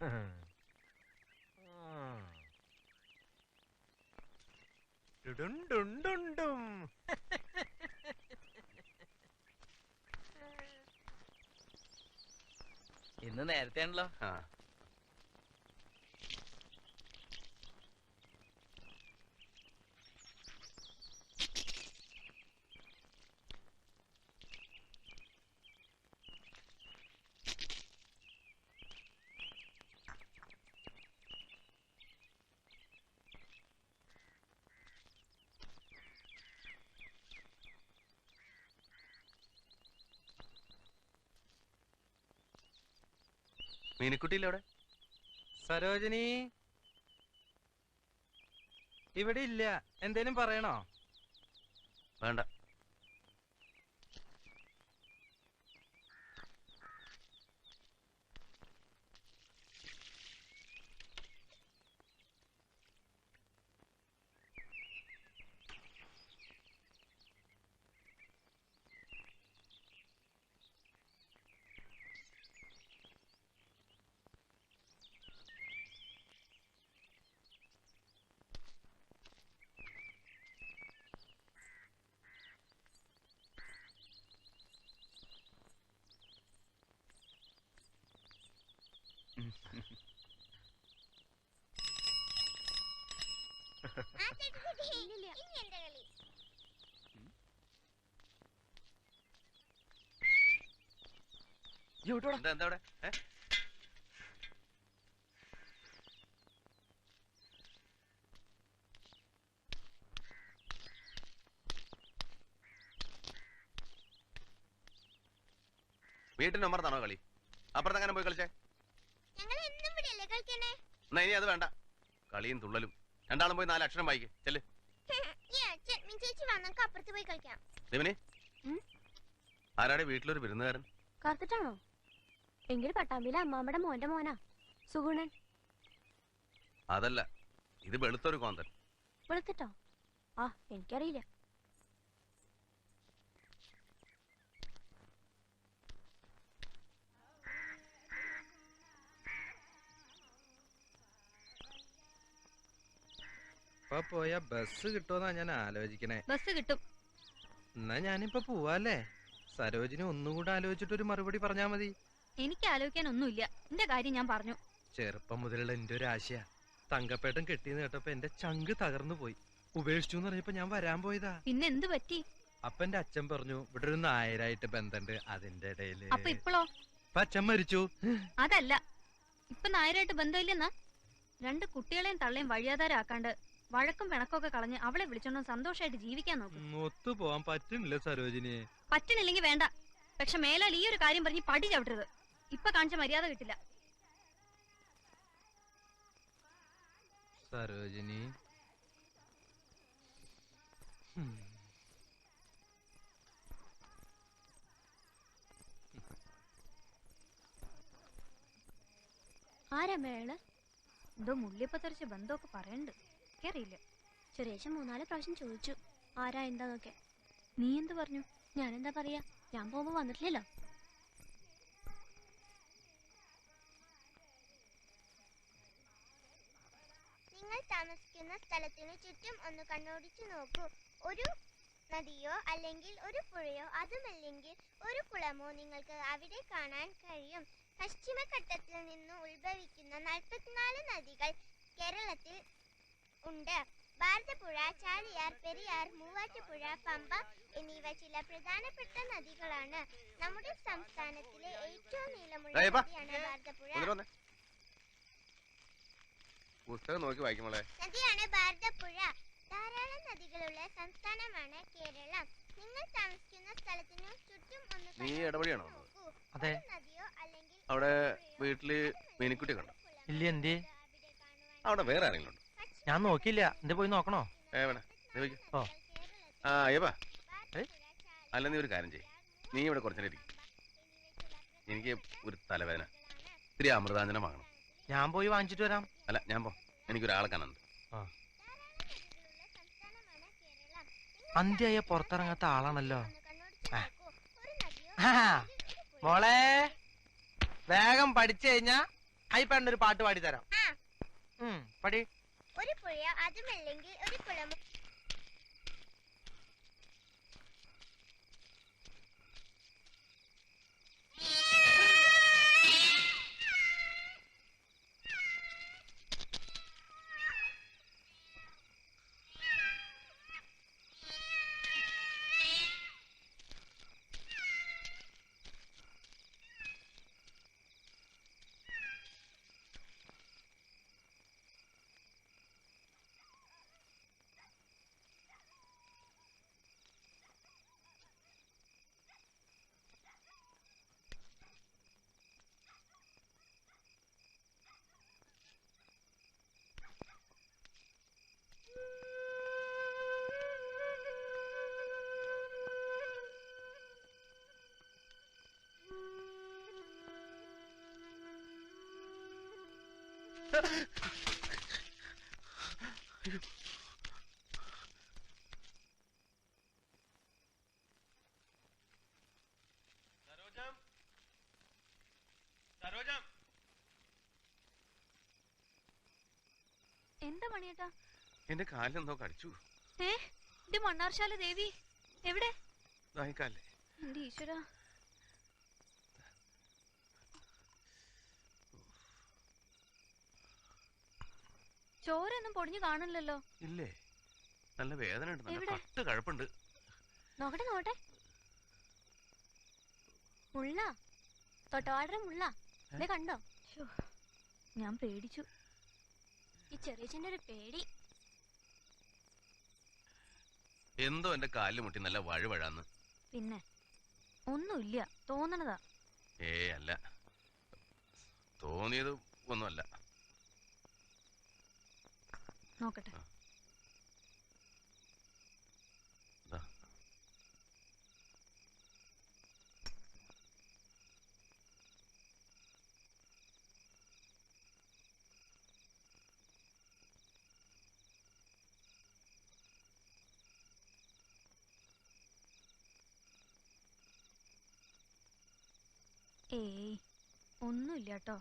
ഇന്ന് നേരത്തെ ആണല്ലോ മീനിക്കുട്ടിയില്ലേ അവിടെ? സരോജിനി? ഇവിടെ ഇല്ല. എന്തേലും പറയണോ? വേണ്ട. വീട്ടിന്റെ ഉമ്മറത്താണോ കളി? അപ്പുറത്തെങ്ങനെ പോയി കളിച്ചേ? ഞങ്ങൾ എന്നും ഇവിടെയല്ലേ കളിക്കണേ? എന്നാ ഇനി അത് വേണ്ട. കളിയും തുള്ളലും. രണ്ടാളും പോയി നാല് അക്ഷരം വായിക്ക്. ചെല്ല്. ചേച്ചി വാ നമുക്ക് അപ്പുറത്ത് പോയി കളിക്കാം. ദേവനെ? ആരാടെ വീട്ടിലൊരു വിരുന്നുകാരൻ? കറുത്തിട്ടാണോ എങ്കിൽ പട്ടാമ്പിയിലെ അമ്മാമ്മയുടെ മോന്റെ മോനാ. സുഗുണൻ. അതല്ല ഇത് വെളുത്തൊരു കോന്തൻ. വെളുത്തിട്ടോ? ആ എനിക്കറിയില്ല. ഇപ്പൊ പോയ ബസ് കിട്ടുമെന്നാ ഞാൻ ആലോചിക്കണേ. ബസ് കിട്ടും. എന്നാ ഞാനിപ്പോ പോവാല്ലേ? സരോജിനി ഒന്നുകൂടെ ആലോചിച്ചിട്ട് ഒരു മറുപടി പറഞ്ഞാ മതി. എനിക്ക് ആലോചിക്കാൻ ഒന്നുമില്ല എന്റെ കാര്യം ഞാൻ പറഞ്ഞു. ചെറുപ്പം മുതലുള്ള എന്റെ ഒരു ആശയ. തങ്കപ്പേട്ടൻ കെട്ടിന്ന് കേട്ടപ്പോ എന്റെ ചങ്ക് തകർന്നു പോയി. ഉപേക്ഷിച്ചു എന്ന് പറഞ്ഞപ്പോ ഞാൻ വരാൻ പോയതാ. പിന്നെ എന്ത് പറ്റി? അപ്പൊ എന്റെ അച്ഛൻ പറഞ്ഞു ഇവിടെ ഒരു നായരായിട്ട് ബന്ധണ്ട് അതിന്റെ ഇടയിൽ. അപ്പൊ ഇപ്പോഴോ അച്ഛൻ മരിച്ചു. അതല്ല. ഇപ്പൊ നായരായിട്ട് ബന്ധമില്ലെന്നാ? രണ്ട് കുട്ടികളെയും തള്ളയും വഴിയാധാരാക്കാണ്ട് വഴക്കും പിണക്കൊക്കെ കളഞ്ഞ് അവളെ വിളിച്ചോണ്ട് സന്തോഷമായിട്ട് ജീവിക്കാൻ നോക്കും. ഒത്തു പോവാൻ പറ്റുന്നില്ല സരോജിനി. പറ്റുന്നില്ലെങ്കിൽ വേണ്ട. പക്ഷെ മേലാൽ ഈ ഒരു കാര്യം പറഞ്ഞ് പടി ചവിട്ടരുത്. ഇപ്പൊ കാണിച്ച മര്യാദ കിട്ടില്ല. സരോജിനി. ആരാ മേൾ? എന്തോ മുള്ളിയപ്പ തെറിച്ച് ബന്ധമൊക്കെ പറയണ്ട്. എനിക്കറിയില്ല. സുരേഷൻ മൂന്നാൽ പ്രാവശ്യം ചോദിച്ചു. ആരാ? എന്താന്നൊക്കെ. നീ എന്ത് പറഞ്ഞു? ഞാൻ എന്താ പറയാ? ഞാൻ പോകുമ്പോ വന്നിട്ടില്ലല്ലോ. നിങ്ങൾ താമസിക്കുന്ന സ്ഥലത്തിന് ചുറ്റും ഒന്ന് കണ്ണോടിച്ചു നോക്കൂ. ഒരു നദിയോ അല്ലെങ്കിൽ ഒരു പുഴയോ അതുമല്ലെങ്കിൽ ഒരു കുളമോ നിങ്ങൾക്ക് അവിടെ കാണാൻ കഴിയും. പശ്ചിമഘട്ടത്തിൽ നിന്ന് ഉത്ഭവിക്കുന്ന നാൽപ്പത്തിനാല് നദികൾ കേരളത്തിൽ ഉണ്ട്. ഭാരതപ്പുഴ ചാലിയാർ പെരിയാർ മൂവാറ്റുപുഴ പമ്പ എന്നിവ ചില പ്രധാനപ്പെട്ട നദികളാണ്. നമ്മുടെ സംസ്ഥാനത്തിലെ ഏറ്റവും നീളമുള്ള നദിയാണ് ഭാരതപ്പുഴ പുസ്തകം നോക്കി വായിക്കുമ്പോളെ നദിയാണ് ഭാരതപ്പുഴ ധാരാളം നദികളുള്ള സംസ്ഥാനമാണ് കേരളം. നിങ്ങൾ താമസിക്കുന്ന സ്ഥലത്തിന് ചുറ്റും ഒന്ന് നീ ഇടപെടിയാണോ അതെ. നദിയോ അല്ലെങ്കിൽ അവിടെ വീട്ടിൽ മീനിക്കുട്ടി കണ്ടോ ഇല്ല എന്തേ? അവിടെ അവിടെ വേറെ ആരെങ്കിലും ഉണ്ടോ? ഞാൻ നോക്കിയില്ല. എന്റെ പോയി നോക്കണോ? ഏ വേണ. നീ വയ്ക്ക്. ഓ. ആ അയ്യപ്പാ. ഏ? അല്ല നീ ഒരു കാര്യം ചെയ്യ്. നീ ഇവിടെ കുറച്ചു നേരം ഇരിക്കും. എനിക്ക് ഒരു തലവേദന. ഇത്തിരി അമൃതാഞ്ജനം വാങ്ങണം. ഞാൻ പോയി വാങ്ങിച്ചിട്ട് വരാം. അല്ല ഞാൻ പോ. എനിക്കൊരാളെ കാണാനുണ്ട്. അന്ത്യായ പുറത്തിറങ്ങാത്ത ആളാണല്ലോ. ആ. ആ. മോളെ വേഗം പഠിച്ചു കഴിഞ്ഞാ അയ്യപ്പേണ്ട ഒരു പാട്ട് പാടി തരാം. ഉം, പടി. ഒരു പുഴയോ അതുമല്ലെങ്കിൽ ഒരു കുളമോ സരോജം? സരോജം? എന്താ മണിയേട്ടാ? എന്റെ കാലെന്തോ കടിച്ചു. ഏ ഇത് മണ്ണാർശാല ദേവി എവിടെ? ഈശ്വര. ചോരൊന്നും പൊടിഞ്ഞു കാണില്ലല്ലോ ഇല്ലേ? നല്ല വേദന ഉണ്ട് നല്ല? പട്ട് കഴപ്പുണ്ട്. നോക്കട്ടെ നോക്കട്ടെ. മുള്ള. തൊട്ടവാടര മുള്ള. ദേ കണ്ടോ? ഞാൻ പേടിച്ചു. ഈ ചെറിയച്ഛന്റെ ഒരു പേടി. എന്തോ എന്റെ കാലിൽ മുട്ടി നല്ല വഴുവഴാന്ന്. പിന്നെ ഒന്നുമില്ല തോന്നണതാ. ഏ അല്ല. തോന്നിയത് ഒന്നുമല്ല. നോക്കട്ടെ. ഏയ് ഒന്നുമില്ല കേട്ടോ.